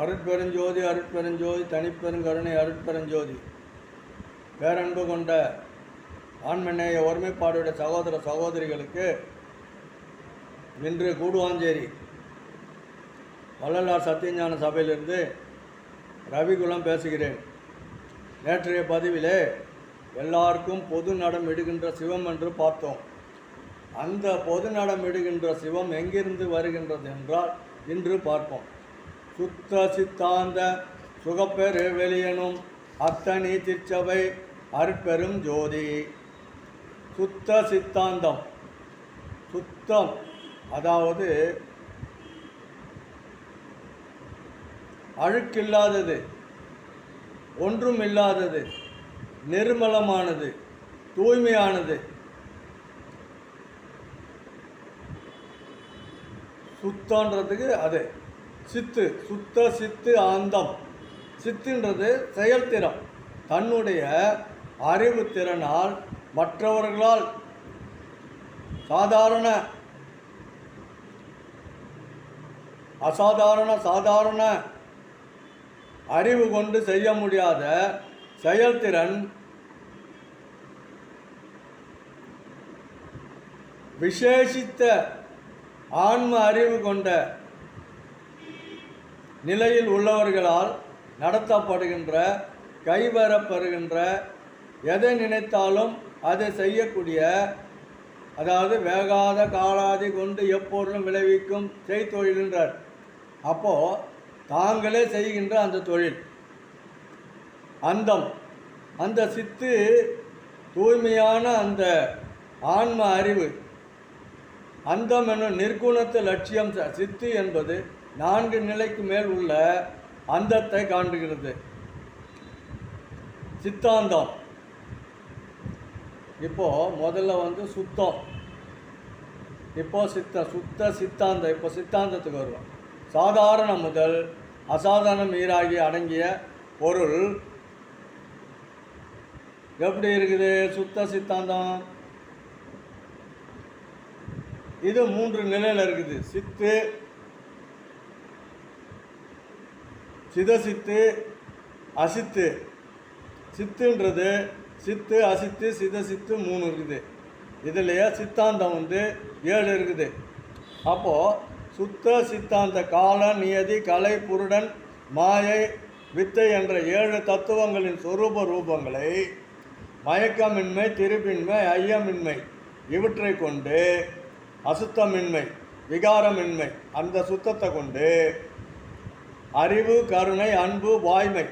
அருட்பெருஞ்சோதி அருட்பெருஞ்சோதி தனிப்பெருங்கருணை அருட்பெருஞ்சோதி. பேரன்பு கொண்ட ஆண்மநேய ஒருமைப்பாடுடைய சகோதர சகோதரிகளுக்கு இன்று கூடுவாஞ்சேரி வள்ளலார் சத்தியஞான சபையிலிருந்து ரவிகுலம் பேசுகிறேன். நேற்றைய பதிவிலே எல்லாருக்கும் பொது நடம் இடுகின்ற சிவம் என்று பார்த்தோம். அந்த பொது நடம் இடுகின்ற சிவம் எங்கிருந்து வருகின்றது என்றால் இன்று பார்ப்போம். சுத்த சித்தாந்த சுகப்பெரு வெளியனும் அத்தனி திருச்சபை அற்பெரும் ஜோதி. சுத்த சித்தாந்தம் சுத்தம். அதாவது அழுக்கில்லாதது ஒன்றும் இல்லாதது நிர்மலமானது தூய்மையானது. சுத்தன்றதுக்கு அது. சித்து சுத்த சித்து ஆந்தம். சித்துன்றது செயல்திறம் தன்னுடைய அறிவு திறனால் மற்றவர்களால் சாதாரண அசாதாரண சாதாரண அறிவு கொண்டு செய்ய முடியாத செயல்திறன் விசேஷித்த ஆன்ம அறிவு கொண்ட நிலையில் உள்ளவர்களால் நடத்தப்படுகின்ற கைவரப்படுகின்ற எதை நினைத்தாலும் அதை செய்யக்கூடிய அதாவது வேகாத காலாதி கொண்டு எப்பொருளும் விளைவிக்கும் செய்தொழில்ன்றார் அப்போது தாங்களே செய்கின்ற அந்த தொழில். அந்தம். அந்த சித்து தூய்மையான அந்த ஆன்ம அறிவு. அந்தம் என்னும் நிர்குணத்து லட்சியம் சித்து என்பது நான்கு நிலைக்கு மேல் உள்ள அந்தத்தை காண்டுகிறது சித்தாந்தம். இப்போ முதல்ல வந்து சுத்தம். இப்போ சித்த சுத்த சித்தாந்தம். இப்போ சித்தாந்தத்துக்கு வருவோம். சாதாரண முதல் அசாதாரணம் ஈராகி அடங்கிய பொருள் எப்படி இருக்குது? சுத்த சித்தாந்தம். இது மூன்று நிலையில் இருக்குது. சித்து சிதசித்து அசித்து. சித்துன்றது சித்து அசித்து சிதசித்து மூணு இருக்குது. இதுலேயே சித்தாந்தம் வந்து ஏழு இருக்குது. அப்போது சுத்த சித்தாந்த கால நியதி கலை புருடன் மாயை வித்தை என்ற ஏழு தத்துவங்களின் சொரூப ரூபங்களை மயக்கமின்மை திருப்பின்மை ஐயமின்மை இவற்றை கொண்டு அசுத்தமின்மை விகாரமின்மை அந்த சுத்தத்தை கொண்டு அறிவு கருணை அன்பு வாய்மை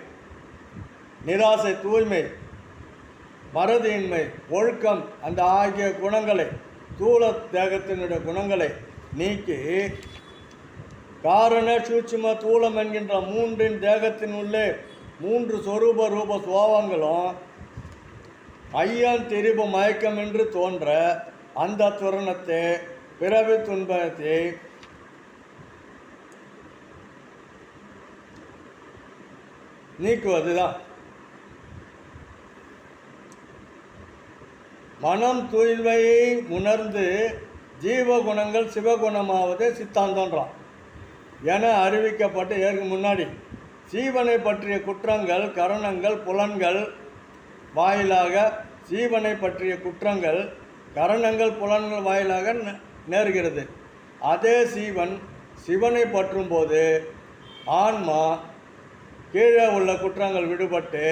நிராசை தூய்மை மறதியின்மை ஒழுக்கம் அந்த ஆகிய குணங்களை தூள தேகத்தினுடைய குணங்களை நீக்கி காரண சூட்சும தூளம் என்கின்ற மூன்றின் தேகத்தின் உள்ளே மூன்று சொரூப ரூப சுவாவங்களும் ஐயன் திரிபு மயக்கம் என்று தோன்ற அந்த துரணத்தை பிறவி துன்பத்தை நீக்குவது தான் மனம் தூய்மையை உணர்ந்து ஜீவகுணங்கள் சிவகுணமாவதே சித்தாந்தன்றான் என அறிவிக்கப்பட்டு ஏற்கு முன்னாடி ஜீவனை பற்றிய குற்றங்கள் கரணங்கள் புலன்கள் வாயிலாக சீவனை பற்றிய குற்றங்கள் கரணங்கள் புலன்கள் வாயிலாக நே- நேர்கிறது. அதே சீவன் சிவனை பற்றும்போது ஆன்மா கீழே உள்ள குற்றங்கள் விடுபட்டு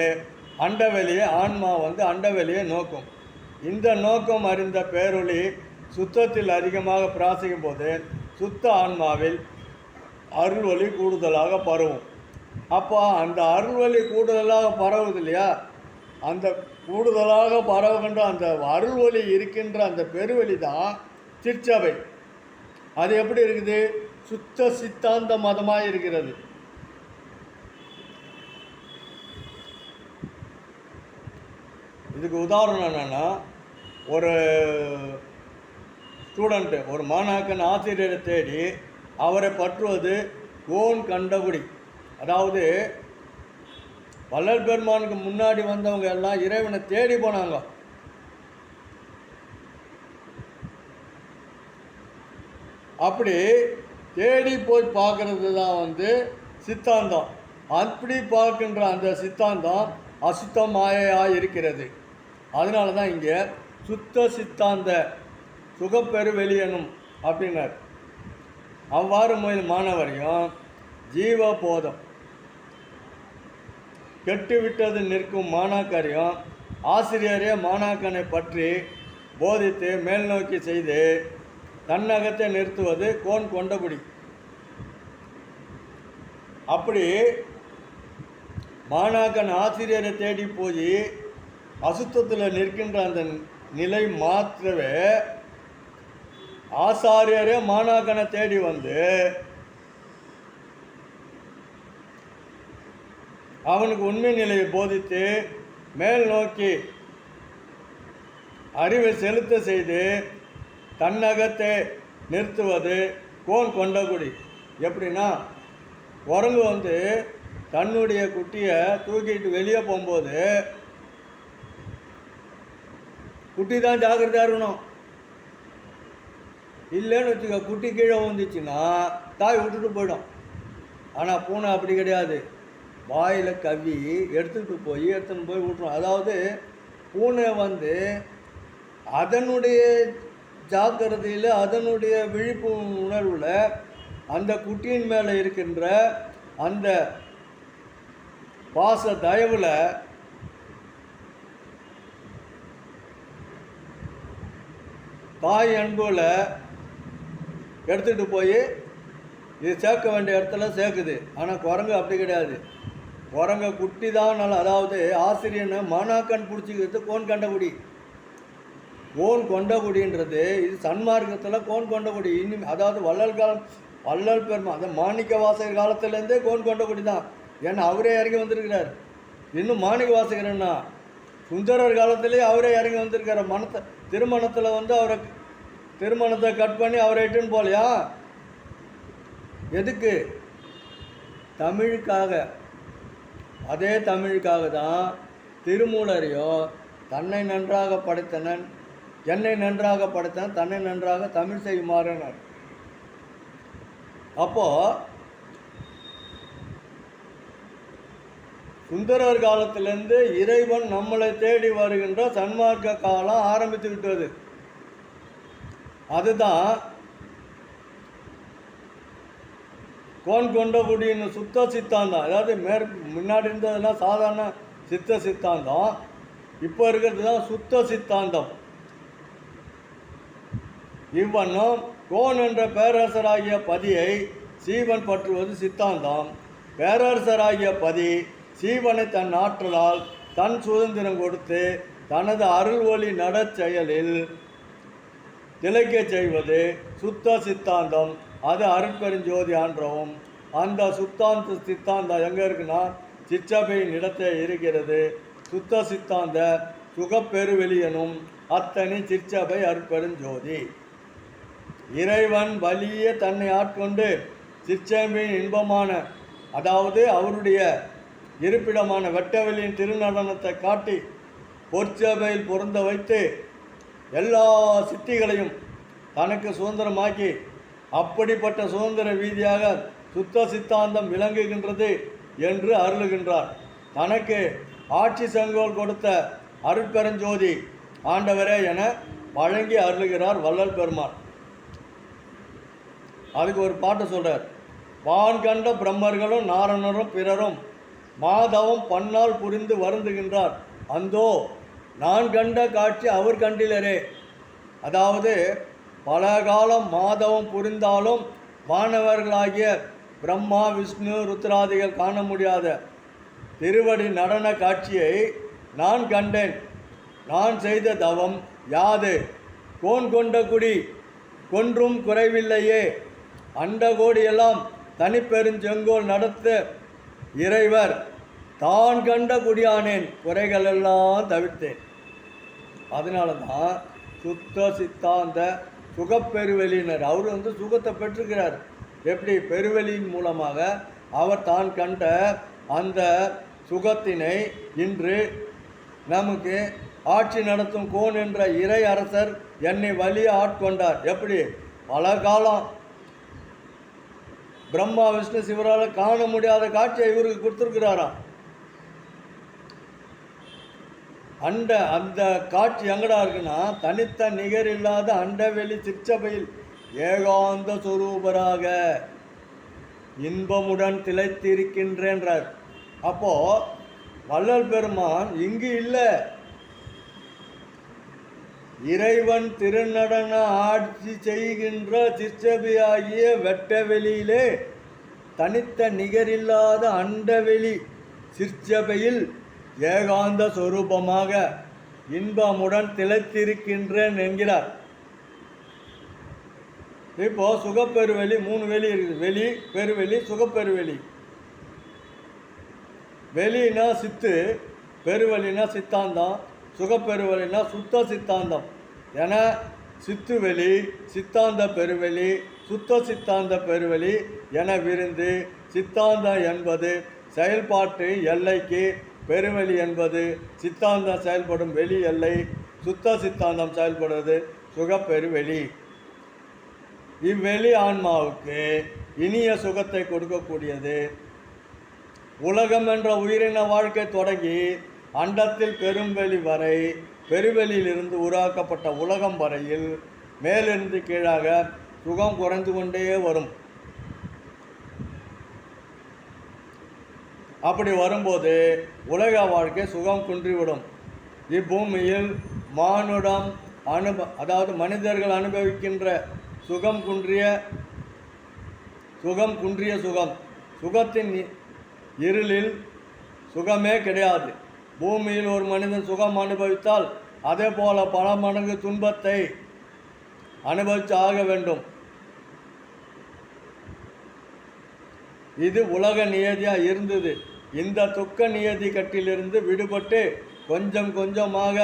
அண்டவெளியை ஆன்மா வந்து அண்டவெளியை நோக்கும். இந்த நோக்கம் அறிந்த பேரொளி சுத்தத்தில் அதிகமாக பிராசிக்கும் போது சுத்த ஆன்மாவில் அருள்வழி கூடுதலாக பரவும். அப்போ அந்த அருள்வழி கூடுதலாக பரவுது இல்லையா? அந்த கூடுதலாக பரவுகின்ற அந்த அருள்வழி இருக்கின்ற அந்த பெருவெளி தான் திருச்சபை அது எப்படி இருக்குது? சுத்த சித்தாந்த மதமாக இருக்கிறது. இதுக்கு உதாரணம் என்னென்னா ஒரு ஸ்டூடெண்ட்டு ஒரு மாணாக்கன் ஆசிரியரை தேடி அவரை பற்றுவது ஓன் கண்டகுடி அதாவது வள்ளல் பெருமானுக்கு முன்னாடி வந்தவங்க எல்லாம் இறைவனை தேடி போனாங்க. அப்படி தேடி போய் பார்க்கறது தான் வந்து சித்தாந்தம். அப்படி பார்க்கின்ற அந்த சித்தாந்தம் அசுத்தமாயாக இருக்கிறது. அதனால தான் இங்கே சுத்த சித்தாந்த சுகப்பெரு வெளியனும் அப்படின்னார் அவ்வாறு முயல் மாணவரையும் ஜீவ போதம் கெட்டுவிட்டது நிற்கும் மாணாக்கரையும் ஆசிரியரே மாணாக்கனை பற்றி போதித்து மேல் நோக்கி செய்து தன்னகத்தை நிறுத்துவது கோன் கொண்டபடி. அப்படி மாணாக்கன் ஆசிரியரை தேடி போய் அசுத்தத்தில் நிற்கின்ற அந்த நிலை மாத்திரவே ஆசாரியரே மாணாக்கனை தேடி வந்து அவனுக்கு உண்மை நிலையை போதித்து மேல் நோக்கி அறிவை செலுத்த செய்து தன்னகத்தை நிறுத்துவது கோன் கொண்டகுடி. எப்படின்னா குரங்கு வந்து தன்னுடைய குட்டியை தூக்கிட்டு வெளியே போகும்போது குட்டி தான் ஜாக்கிரதையாக இருக்கணும். இல்லைன்னு வச்சுக்க குட்டி கீழே வந்துச்சுன்னா தாய் விட்டுட்டு போயிடும். ஆனால் பூனை அப்படி கிடையாது. வாயில் கவ்வி எடுத்துக்கிட்டு போய் எடுத்துன்னு போய் விட்டுரும் அதாவது பூனை வந்து அதனுடைய ஜாக்கிரதையில் அதனுடைய விழிப்பு உணர்வில் அந்த குட்டியின் மேலே இருக்கின்ற அந்த பாச தயவில் தாய் அன்புல எடுத்துகிட்டு போய் இது சேர்க்க வேண்டிய இடத்துல சேர்க்குது. ஆனால் குரங்கு அப்படி கிடையாது. குரங்க குட்டி தான் நல்லா அதாவது ஆசிரியனை மானாக்கன் பிடிச்சிக்கிறது கோன் கண்டகுடி. கோன் கொண்டகுடின்றது இது சன்மார்க்கத்தில் கோன் கொண்டகுடி. இன்னும் அதாவது வள்ளல் காலம் வள்ளல் பெருமா அந்த மாணிக்க வாசகர் காலத்துலேருந்தே கோன் கொண்டகுடி தான். ஏன்னா அவரே இறங்கி வந்திருக்கிறார். இன்னும் மாணிக்க வாசகர்னா சுந்தரர் காலத்திலே அவரே இறங்கி வந்திருக்கார் மனத்தை திருமணத்தில் வந்து அவரை திருமணத்தை கட் பண்ணி அவரை இட்டுன்னு போகலையா? எதுக்கு? தமிழுக்காக. அதே தமிழுக்காக தான் திருமூலரையோ தன்னை நன்றாக படைத்தனன் என்னை நன்றாக படைத்தன் தன்னை நன்றாக தமிழ் செய்யுமாறுனார் அப்போது சுந்தரர் காலத்திலிருந்து இறைவன் நம்மளை தேடி வருகின்ற சன்மார்க்க காலம் ஆரம்பித்து விட்டது. அதுதான் கோன் கொண்டகுடின்னு சுத்த சித்தாந்தம். அதாவது மேற் முன்னாடி இருந்ததுன்னா சாதாரண சித்த சித்தாந்தம். இப்போ இருக்கிறது தான் சுத்த சித்தாந்தம். இவ்வண்ணம் கோன் என்ற பேரரசராகிய பதியை சீவன் பற்றுவது சித்தாந்தம். பேரரசராகிய பதி சீவனை தன் ஆற்றலால் தன் சுதந்திரம் கொடுத்து தனது அருள் ஒளி நடச் செயலில் செய்வது சுத்த சித்தாந்தம். அது அருட்பெருஞ்சோதி ஆன்றவும் அந்த சுத்தாந்த சித்தாந்தம் எங்கே இருக்குன்னா சிற்றபையின் இடத்தை இருக்கிறது. சுத்த சித்தாந்த சுகப்பெருவெளியனும் அத்தனி சிற்றபை அருட்பெருஞ்சோதி இறைவன் வலிய தன்னை ஆட்கொண்டு சிற்றம்பையின் இன்பமான அதாவது அவருடைய இருப்பிடமான வெட்டவெளியின் திருநடனத்தை காட்டி பொற்சபையில் பொருந்த வைத்து எல்லா சித்திகளையும் தனக்கு சுதந்திரமாக்கி அப்படிப்பட்ட சுதந்திர வீதியாக சுத்த சித்தாந்தம் விளங்குகின்றது என்று அருளுகின்றார். தனக்கு ஆட்சி செங்கோல் கொடுத்த அருட்பெருஞ்சோதி ஆண்டவரே என வழங்கி அருளுகிறார் வள்ளல் பெருமான் அதுக்கு ஒரு பாட்டு சொல்கிறார் வான் கண்ட பிரம்மர்களும் நாரணரும் பிறரும் மாதவம் பன்னால் புரிந்து வருந்துகின்றார். அந்தோ நான் கண்ட காட்சி அவர் கண்டிலரே. அதாவது பல காலம் மாதவம் புரிந்தாலும் மாணவர்களாகிய பிரம்மா விஷ்ணு ருத்ராதிகள் காண முடியாத திருவடி நடன காட்சியை நான் கண்டேன். நான் செய்த தவம் யாது? கோன் கொண்ட குடி கொன்றும் குறைவில்லையே. அண்டகோடியெல்லாம் தனிப்பெருஞ்செங்கோல் நடத்த இறைவர் தான் கண்ட குடியானேன் குறைகளெல்லாம் தவிர்த்தேன். அதனால தான் சுத்த சித்தாந்த சுகப்பெருவெளியினர் அவர் வந்து சுகத்தை பெற்றுக்கிறார். எப்படி? பெருவெளியின் மூலமாக அவர் தான் கண்ட அந்த சுகத்தினை இன்று நமக்கு ஆட்சி நடத்தும் கோன் என்ற இறை அரசர் என்னை வழி ஆட்கொண்டார். எப்படி? பல காலம் பிரம்மா விஷ்ணு சிவரால் காண முடியாத காட்சியை இவருக்கு கொடுத்துருக்கிறாராம் அண்ட அந்த காட்சி எங்கடா இருக்குன்னா தனித்த நிகர் இல்லாத அண்டவெளி சிற்சபையில் ஏகாந்த சுரூபராக இன்பமுடன் திளைத்திருக்கின்றேன்றார். அப்போ வள்ளல் பெருமான் இங்கு இல்லை. இறைவன் திருநடன ஆட்சி செய்கின்ற சிற்சபையாகிய வெட்டவெளியிலே தனித்த நிகரில்லாத அண்டவெளி சிற்சபையில் ஏகாந்த சொரூபமாக இன்பமுடன் திளைத்திருக்கின்றேன் என்கிறார். இப்போ சுகப்பெருவெளி மூணு வெளி இருக்குது. வெளி பெருவெளி சுகப்பெருவெளி. வெளினா சித்து பெருவெளினா சித்தாந்தம் சுகப்பெருவெளினா சுத்த சித்தாந்தம். என சித்துவெளி சித்தாந்த பெருவெளி சுத்த சித்தாந்த பெருவெளி என விருந்து சித்தாந்தம் என்பது செயல்பாட்டு எல்லைக்கு பெருவெளி என்பது சித்தாந்தம் செயல்படும் வெளி எல்லை சுத்த சித்தாந்தம் செயல்படுவது சுகப்பெருவெளி. இவ்வெளி ஆன்மாவுக்கு இனிய சுகத்தை கொடுக்கக்கூடியது. உலகம் என்ற உயிரின வாழ்க்கை தொடங்கி அண்டத்தில் பெரும்வெளி வரை பெருவெளியிலிருந்து உருவாக்கப்பட்ட உலகம் வரையில் மேலிருந்து கீழாக சுகம் குறைந்து கொண்டே வரும். அப்படி வரும்போது உலக வாழ்க்கை சுகம் குன்றிவிடும். இப்பூமியில் மானுடம் அனுப அதாவது மனிதர்கள் அனுபவிக்கின்ற சுகம் குன்றிய சுகம் குன்றிய சுகம். சுகத்தின் இருளில் சுகமே கிடையாது. பூமியில் ஒரு மனிதன் சுகம் அனுபவித்தால் அதே போல் பல மடங்கு துன்பத்தை அனுபவித்து ஆக வேண்டும். இது உலக நியதியாக இருந்தது. இந்த துக்க நியதி கட்டிலிருந்து விடுபட்டு கொஞ்சம் கொஞ்சமாக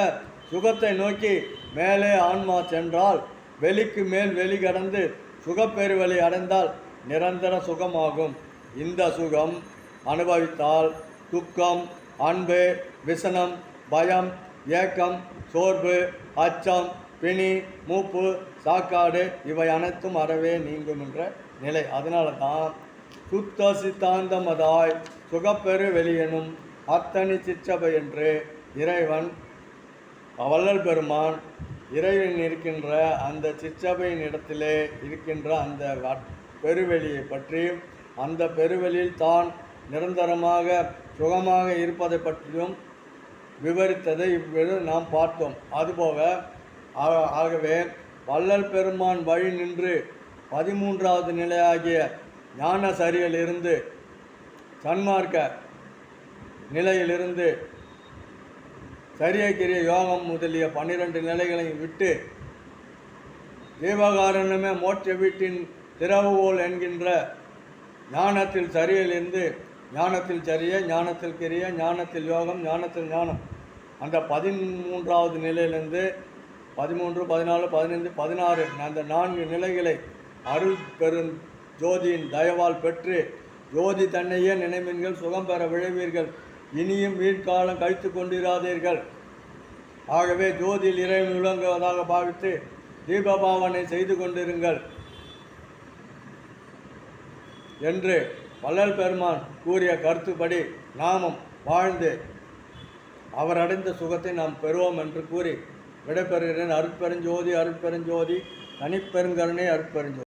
சுகத்தை நோக்கி மேலே ஆன்மா சென்றால் வெளிக்கு மேல் வெளி கடந்து சுகப்பெருவெளி அடைந்தால் நிரந்தர சுகமாகும். இந்த சுகம் அனுபவித்தால் துக்கம் அன்பு விசனம் பயம் ஏக்கம் சோர்வு அச்சம் பிணி மூப்பு சாக்காடு இவை அனைத்தும் அறவே நீங்கும் என்ற நிலை. அதனால தான் சுத்த சித்தாந்தமதாய் சுகப்பெரு வெளியெனும் அத்தனி சிற்றபை என்று இறைவன் வள்ளல் பெருமான் இறைவன் இருக்கின்ற அந்த சிற்றபையின் இடத்திலே இருக்கின்ற அந்த வட்- பெருவெளியை பற்றி அந்த பெருவெளியில் தான் நிரந்தரமாக சுகமாக இருப்பதை பற்றியும் விவரித்ததை இவ்விரு நாம் பார்த்தோம். அதுபோக ஆகவே வள்ளல் பெருமான் வழி நின்று பதிமூன்றாவது நிலையாகிய ஞான சரியிலிருந்து சன்மார்க்க நிலையிலிருந்து சரியக்கிரிய யோகம் முதலிய பன்னிரண்டு நிலைகளையும் விட்டு தீபகாரணமே மோட்ச வீட்டின் திறவுகோல் என்கின்ற ஞானத்தில் சரியிலிருந்து ஞானத்தில் சரிய ஞானத்தில் கிரிய ஞானத்தில் யோகம் ஞானத்தில் ஞானம் அந்த பதிமூன்றாவது நிலையிலிருந்து பதிமூன்று பதினாலு பதினைந்து பதினாறு அந்த நான்கு நிலைகளை அருள் பெரும் ஜோதியின் தயவால் பெற்று ஜோதி தன்னையே நினைவீர்கள் சுகம் பெற விழைவீர்கள். இனியும் வீட்காலம் கழித்து கொண்டிராதீர்கள் ஆகவே ஜோதியில் இறைவன் விளங்குவதாக பாவித்து தீபபாவனை செய்து கொண்டிருங்கள் என்று வள்ளல் பெருமான் கூறிய கருத்துப்படி நாமும் வாழ்ந்து அவர் அடைந்த சுகத்தை நாம் பெறுவோம் என்று கூறி விடைபெறுகிறேன். அருட்பெருஞ்சோதி அருட்பெருஞ்சோதி தனிப்பெருங்கருணை அருட்பெருஞ்சோதி.